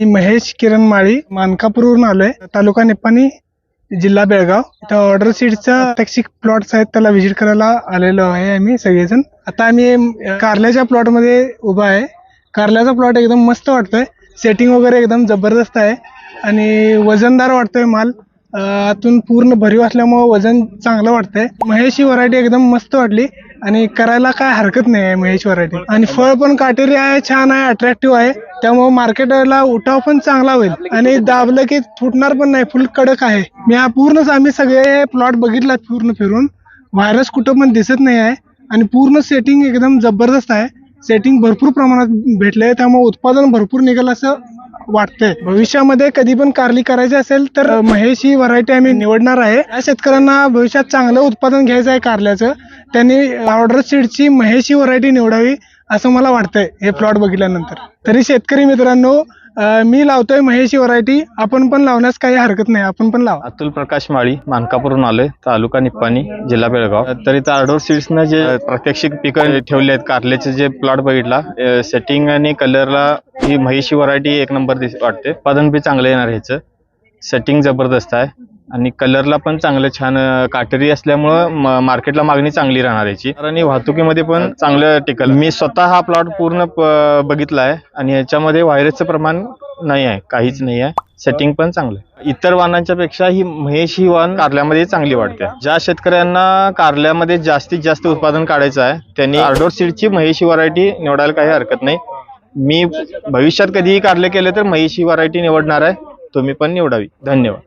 मी महेश किरण माळी मानकापूरवरून आलोय. तालुका निपाणी जिल्हा बेळगाव. इथं ऑर्डर सीटचा टॅक्सी प्लॉट्स आहेत त्याला व्हिजिट करायला आलेलो आहे आम्ही सगळेजण. आता आम्ही कारल्याच्या प्लॉटमध्ये उभा आहे. कारल्याचा प्लॉट एकदम मस्त वाटतोय. सेटिंग वगैरे एकदम जबरदस्त आहे. आणि वजनदार वाटतोय माल. आतून पूर्ण भरीव असल्यामुळे वजन चांगलं वाटतंय. महेश ही व्हरायटी एकदम मस्त वाटली. आणि करायला काय हरकत नाही आहे महेश व्हरायटी आणि फळ पण काटेरी आहे छान आहे अट्रॅक्टिव्ह आहे. त्यामुळे मार्केटला उठाव पण चांगला होईल. आणि दाबलं की फुटणार पण नाही फुल कडक आहे. मी हा पूर्णच आम्ही सगळे प्लॉट बघितलात पूर्ण फिरून. व्हायरस कुठं पण दिसत नाही आहे. आणि पूर्ण सेटिंग एकदम जबरदस्त आहे. सेटिंग भरपूर प्रमाणात भेटलंय. त्यामुळे उत्पादन भरपूर निघेल असं वाटतंय. भविष्यामध्ये कधी पण कारली करायची असेल तर महेश ही व्हरायटी आम्ही निवडणार आहे. या शेतकऱ्यांना भविष्यात चांगलं उत्पादन घ्यायचं आहे कारल्याचं. त्यांनी ऑर्डर सीडची महेशी व्हरायटी निवडावी असं मला वाटतंय हे प्लॉट बघितल्यानंतर. तरी शेतकरी मित्रांनो मी लावतोय महेशी व्हरायटी आपण पण लावण्यास काही हरकत नाही आपण पण लावा. अतुल प्रकाश माळी मानकापूरून आलोय तालुका निप्पाणी जिल्हा बेळगाव. तरी इथं सीड्सनं जे प्रात्यक्षिक पिकं ठेवले आहेत कारल्याचे जे प्लॉट बघितला सेटिंग आणि कलरला ही महेशी व्हरायटी एक नंबर दिस वाटते. उत्पादन बी चांगलं येणार ह्याचं. सेटिंग जबरदस्त आहे. आणि कलरला पण चांगलं छान काटेरी असल्यामुळं मार्केटला मागणी चांगली राहणार याची. आणि वाहतुकीमध्ये पण चांगलं टिकल. मी स्वतः हा प्लॉट पूर्ण बघितला आहे आणि याच्यामध्ये व्हायरसचं प्रमाण नाही आहे काहीच नाही आहे. सेटिंग पण चांगलं आहे. इतर वाहनांच्या पेक्षा ही महेश ही वाहन कारल्यामध्ये चांगली वाटते. ज्या शेतकऱ्यांना कारल्यामध्ये जास्तीत जास्त उत्पादन काढायचं आहे त्यांनी आर्डोर सीडची महेशी व्हरायटी निवडायला काही हरकत नाही. मी भविष्यात कधीही कारले केले तर महेशी व्हरायटी निवडणार आहे तुम्ही पण निवडावी. धन्यवाद.